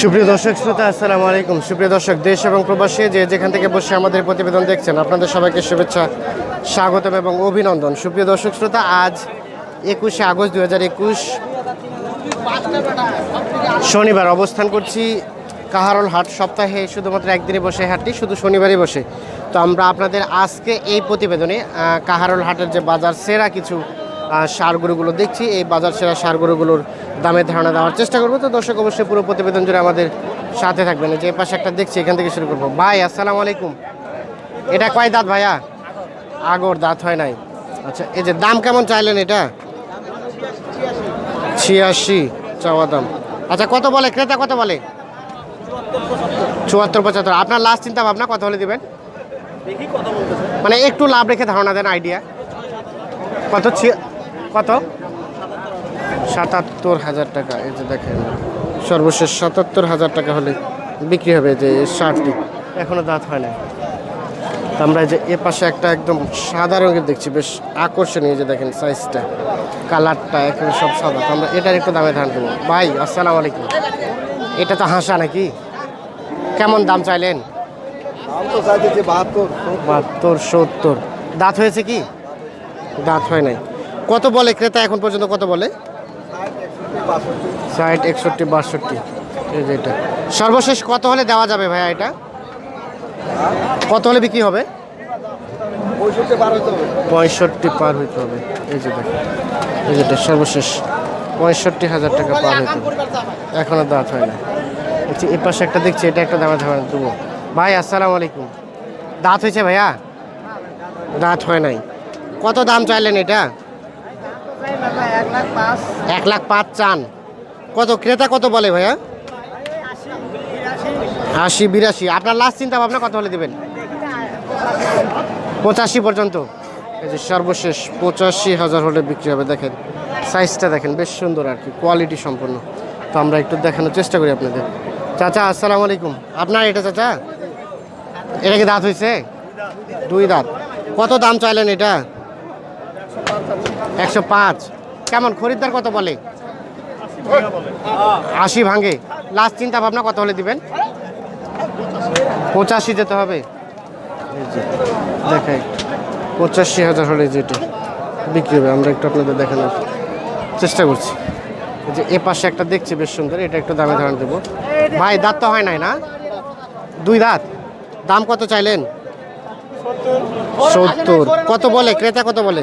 সুপ্রিয় দর্শক শ্রোতা, আসসালামু আলাইকুম। সুপ্রিয় দর্শক, দেশ এবং প্রবাসী যে যেখান থেকে বসে আমাদের প্রতিবেদন দেখছেন, আপনাদের সবাইকে শুভেচ্ছা, স্বাগতম এবং অভিনন্দন। সুপ্রিয় দর্শক শ্রোতা, আজ একুশে আগস্ট দু হাজার একুশ শনিবার অবস্থান করছি কাহারল হাট সপ্তাহে। শুধুমাত্র একদিনই বসে হাটটি, শুধু শনিবারই বসে। তো আমরা আপনাদের আজকে এই প্রতিবেদনে কাহারল হাটের যে বাজার, সেরা কিছু সার গরুগুলো দেখছি। এই বাজার সেরা সার গরুগুলোর দামের ধারণা দেওয়ার চেষ্টা করব। তো দর্শক অবশ্যই পুরো প্রতিবেদন জুড়ে আমাদের সাথে থাকবেন। যে পাশে একটা দেখছি এখান থেকে শুরু করব। ভাই আসসালামু আলাইকুম। এটা কয় দাঁত ভাইয়া? আগর দাঁত হয় নাই। আচ্ছা এই যে দাম কেমন চাইলেন এটা? ছিয়াশি চাওয়া দাম। আচ্ছা কত বলে? ক্রেতা কত বলে? চুয়াত্তর পঁচাত্তর। আপনার লাস্ট চিন্তা ভাবনা কত হলে দিবেন? মানে একটু লাভ রেখে ধারণা দেন আইডিয়া। কত? কত? সাতাত্তর হাজার টাকা। এই যে দেখেন সর্বশেষ সাতাত্তর হাজার টাকা হলে বিক্রি হবে যে শার্টটি। এখনও দাঁত হয় না আমরা এই যে এ পাশে একটা একদম সাদা রঙের দেখছি বেশ আকর্ষণীয় যে দেখেন সাইজটা কালারটা এখানে সব সাদা। আমরা এটার একটু দামে ধান দেবো। ভাই আসসালামু আলাইকুম। এটা তো হাসা নাকি? কেমন দাম চাইলেন? বাহাত্তর সত্তর। দাঁত হয়েছে কি? দাঁত হয় নাই। কত বলে ক্রেতা এখন পর্যন্ত কত বলে? ষাট একষট্টি বাষট্টি এই যে এটা। সর্বশেষ কত হলে দেওয়া যাবে ভাইয়া এটা? কত হলে বিক্রি হবে? পঁয়ষট্টি পার হইতে হবে। এই যে দেখো এই যেটা সর্বশেষ। পঁয়ষট্টি হাজার টাকা পার হইতে হবে। এখনও দাঁত হয় না। আচ্ছা এই পাশে একটা দেখছি এটা একটা দামে ধারণা দেবো। ভাই আসসালামু আলাইকুম। দাঁত হয়েছে ভাইয়া? দাঁত হয় নাই। কত দাম চাইলেন এটা? এক লাখ পাঁচ চান। কত, ক্রেতা কত বলে ভাইয়া? আশি, বিরাশি। আপনার লাস্ট চিন্তা ভাবনা কত হলে দেবেন? পঁচাশি পর্যন্ত। এই যে সর্বশেষ পঁচাশি হাজার হলে বিক্রি হবে, দেখেন। সাইজটা দেখেন, বেশ সুন্দর আর কি কোয়ালিটি সম্পন্ন। তো আমরা একটু দেখানোর চেষ্টা করি আপনাদের। চাচা, আসসালামু আলাইকুম। আপনার এটা চাচা? এটা কি দাঁত হয়েছে দুই দাঁত। কত দাম চাইলেন এটা? একশো পাঁচ। কেমন? খরিদ্দার কত বলে? আশি ভাঙে। লাস্ট চিন্তা ভাবনা কত হলে দিবেন? পঁচাশি যেতে হবে। দেখাই। পঁচাশি হাজার হলে যেটা বিক্রি হবে। আমরা একটু আপনাদের দেখানোর চেষ্টা করছি। যে এ পাশে একটা দেখছি, বেশ সুন্দর। এটা একটু দামে ধারণ দেবো। ভাই, দাঁত তো হয় নাই না? দুই দাঁত? দাম কত চাইলেন? সত্তর। কত বলে? ক্রেতা কত বলে?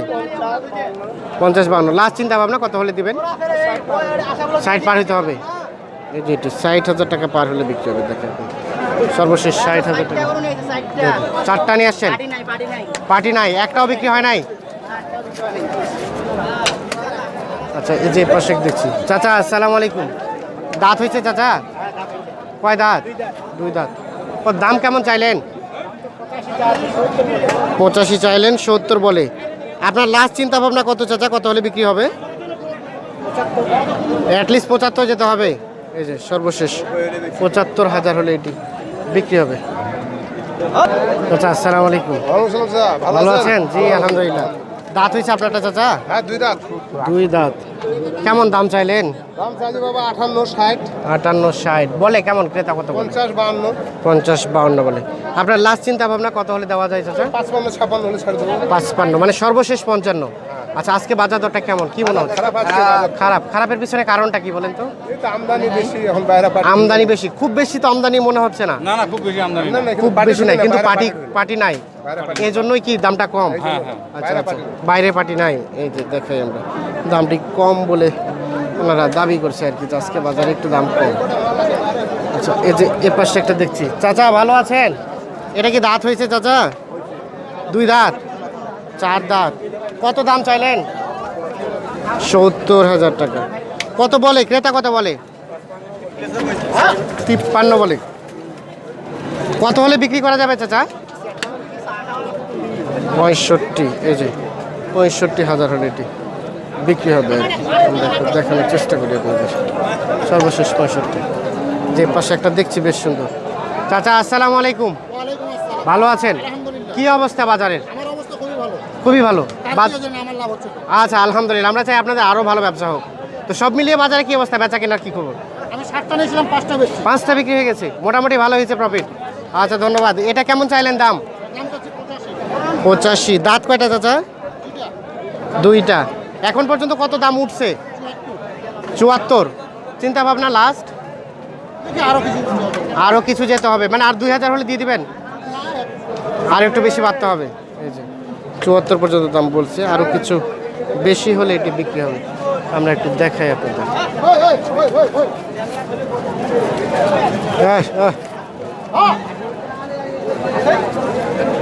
পঞ্চাশ বাউন্ন লাস্ট চিন্তা ভাবনা, কত হলে দিবেন? ষাট পার হইতে হবে। এই যে এটা ষাট হাজার টাকা পার হলে বিক্রি হবে, দেখেন। সর্বশেষ ষাট হাজার টাকা। চারটা নিয়ে আসছেন? পার্টি নাই, একটাও বিক্রি হয় নাই? আচ্ছা এই যে পাশে দেখছি। চাচা, আসসালামু আলাইকুম। দাঁত হয়েছে চাচা? কয় দাঁত? দুই দাঁত। ও, দাম কেমন চাইলেন? পঁচাশি চাইলেন, সত্তর বলে। আপনার লাস্ট চিন্তা ভাবনা কত চাচা? কত হলে বিক্রি হবে? অ্যাটলিস্ট পঁচাত্তর যেতে হবে। এই যে সর্বশেষ পঁচাত্তর হাজার হলে এটি বিক্রি হবে। চাচা আসসালামু আলাইকুম। ভালো আছেন? জি আলহামদুলিল্লাহ। দাঁত হয়েছে আপনারটা চাচা? হ্যাঁ দুই দাঁত। দুই দাঁত। কেমন দাম চাইলেন? দাম চাইছে বাবা আঠান্ন ষাট। আটান্ন ষাট। বলে কেমন ক্রেতা কত পঞ্চাশ বাহান্ন। পঞ্চাশ বাউন্ন বলে। আপনার লাস্ট চিন্তা ভাবনা কত হলে দেওয়া যায় চাচা? পাঁচপান্ন ছাপান্ন হলে ছাড় দেবো। পাঁচপান্ন মানে সর্বশেষ পঞ্চান্ন। আচ্ছা আজকে বাজার দরটা কেমন? কি মনে হচ্ছে? খারাপ খারাপের পিছনে কারণটা কি বলেন তো? আমদানি বেশি এখন বাইরে আমদানি বেশি। খুব বেশি তো আমদানি মনে হচ্ছে না? না না খুব বেশি আমদানি না, না, খুব বেশি নাই কিন্তু পার্টি পার্টি। নাই। এই জন্যই কি দামটা কম? হ্যাঁ হ্যাঁ আচ্ছা বাইরে আচ্ছা। পার্টি। বাইরে পার্টি নাই? এই যে দেখাই আমরা দামটি কম বলে ওনারা দাবি করছে আর কি আজকে বাজারে একটু দাম কম। আচ্ছা এই যে এ পাশে একটা দেখছি। চাচা ভালো আছেন? এটা কি দাঁত হয়েছে, চাচা? দুই দাঁত। চার দাঁত। কত দাম চাইলেন? সত্তর হাজার টাকা। কত বলে? ক্রেতা কত বলে? তিপ্পান্ন বলে। কত হলে বিক্রি করা যাবে, চাচা? পঁয়ষট্টি, এই যে, পঁয়ষট্টি হাজার হলে এটি বিক্রি হবে। দেখানোর চেষ্টা করি আপনাদের। সর্বশেষ পঁয়ষট্টি। যে পাশে একটা দেখছি, বেশ সুন্দর। চাচা, আসসালামু আলাইকুম। ভালো আছেন? কি অবস্থা বাজারের? খুবই ভালো। আচ্ছা আলহামদুলিল্লাহ। আমরা চাই আপনাদের আরও ভালো ব্যবসা হোক। তো সব মিলিয়ে বাজারে কি অবস্থা? বেচা কেনার কি খবর? পাঁচটা বিক্রি হয়ে গেছে। মোটামুটি ভালো হয়েছে প্রফিট আচ্ছা ধন্যবাদ। এটা কেমন চাইলেন দাম? পঁচাশি। দাঁত কয়টা চাচা? দুইটা। এখন পর্যন্ত কত দাম উঠছে? চুয়াত্তর। চিন্তা ভাবনা লাস্ট দেখি আরও কিছু দিতে হবে। আরও কিছু যেতে হবে। মানে আর দুই হাজার হলে দিয়ে দিবেন? আর একটু বেশি বাড়তে হবে। এই যে, চুয়াত্তর পর্যন্ত দাম বলছে। আরও কিছু বেশি হলে এটি বিক্রি হবে। আমরা একটু দেখাই আপনাদের।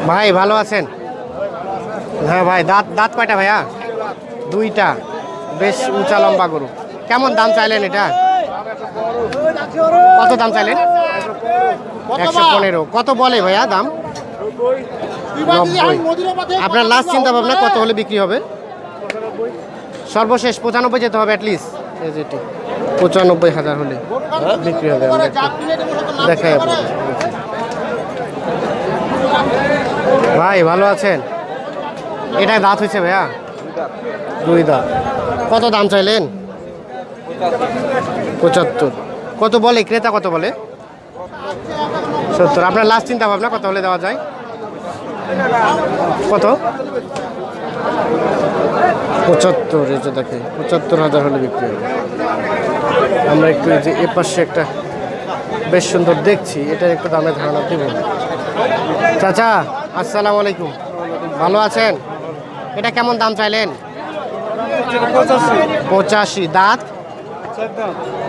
ভাই, ভালো আছেন? হ্যাঁ ভাই, দাঁত দাঁত কয়টা ভাইয়া? দুইটা। বেশ উঁচা লম্বা গরু। কেমন দাম চাইলেন এটা? কত দাম চাইলেন? একশো পনেরো। কত বলে ভাইয়া দাম? আপনার লাস্ট চিন্তা ভাবনা কত হলে বিক্রি হবে? সর্বশেষ পঁচানব্বই যেতে হবে অ্যাটলিস্ট পঁচানব্বই হাজার হলে বিক্রি হবে দেখাই করতে ভাই, ভালো আছেন? এটা দাঁত হয়েছে ভাইয়া? দুই দাঁত। কত দাম চাইলেন? পঁচাত্তর। কত বলে? ক্রেতা কত বলে? সত্তর। আপনার লাস্ট চিন্তা ভাবনা কত হলে দেওয়া যায়? কত? পঁচাত্তর এই যে দেখে পঁচাত্তর হাজার হলে বিক্রি হবে। আমরা একটু এই যে এ পাশে একটা বেশ সুন্দর দেখছি এটার একটু দামের ধারণা দেব। চাচা আসসালামু আলাইকুম। ভালো আছেন? এটা কেমন দাম চাইলেন? পঁচাশি। দাঁত।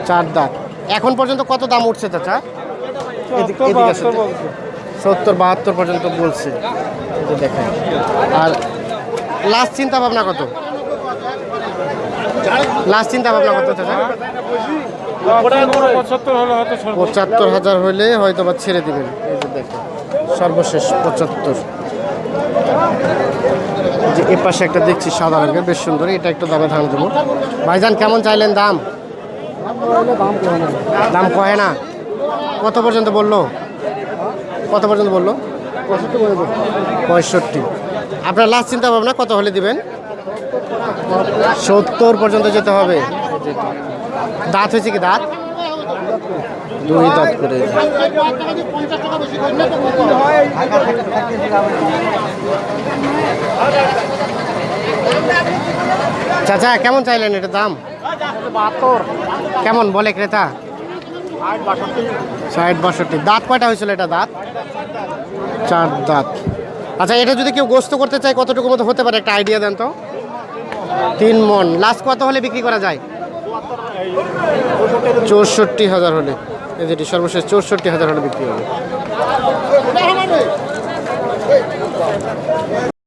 চার দাঁত। এখন পর্যন্ত কত দাম উঠছে চাচা? সত্তর বাহাত্তর পর্যন্ত বলছে। দেখেন। আর লাস্ট চিন্তা ভাবনা কত? লাস্ট চিন্তা ভাবনা কত চাচা? পঁচাত্তর হাজার হলে হয়তো বা ছেড়ে দিবেন। এই যে দেখেন সর্বশেষ পঁচাত্তর। যে এ পাশে একটা দেখছি সাদা রঙের বেশ সুন্দর। এটা একটু দামে ধান দেবো। ভাইজান কেমন চাইলেন দাম? দাম কয় না? কত পর্যন্ত বলল? কত পর্যন্ত বলল? পঁয়ষট্টি। আপনার লাস্ট চিন্তা ভাবনা কত হলে দিবেন? সত্তর পর্যন্ত যেতে হবে। দাঁত হয়েছে কি দাঁত? দুই দাঁত করে। চাচা কেমন চাইলেন এটা দাম? কেমন বলে ক্রেতা? ষাট বাষট্টি। দাঁত কয়টা হয়েছিল এটা দাঁত? চার দাঁত। আচ্ছা এটা যদি কেউ গোস্ত করতে চায় কতটুকু মতো হতে পারে? একটা আইডিয়া দেন তো। তিন মন। লাস্ট কত হলে বিক্রি করা যায়? চৌষট্টি হাজার হলে। যেটি সর্বশেষ চৌষট্টি হাজার হলে বিক্রি হবে।